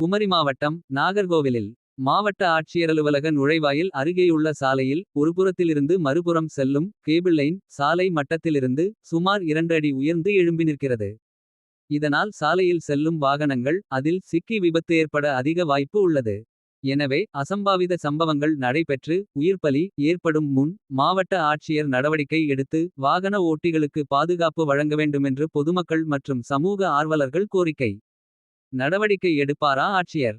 குமரி மாவட்டம் நாகர்கோவிலில் மாவட்ட ஆட்சியரலுவலக நுழைவாயில் அருகேயுள்ள சாலையில் ஒருபுறத்திலிருந்து மறுபுறம் செல்லும் கேபிள் லைன் சாலை மட்டத்திலிருந்து சுமார் இரண்டு அடி உயர்ந்து எழும்பி நிற்கிறது. இதனால் சாலையில் செல்லும் வாகனங்கள் அதில் சிக்கி விபத்து ஏற்பட அதிக வாய்ப்பு உள்ளது. எனவே அசம்பாவித சம்பவங்கள் நடைபெற்று உயிர்ப்பலி ஏற்படும் முன் மாவட்ட ஆட்சியர் நடவடிக்கை எடுத்து வாகன ஓட்டிகளுக்கு பாதுகாப்பு வழங்க வேண்டுமென்று பொதுமக்கள் மற்றும் சமூக ஆர்வலர்கள் கோரிக்கை. நடவடிக்கை எடுப்பாரா ஆட்சியர்.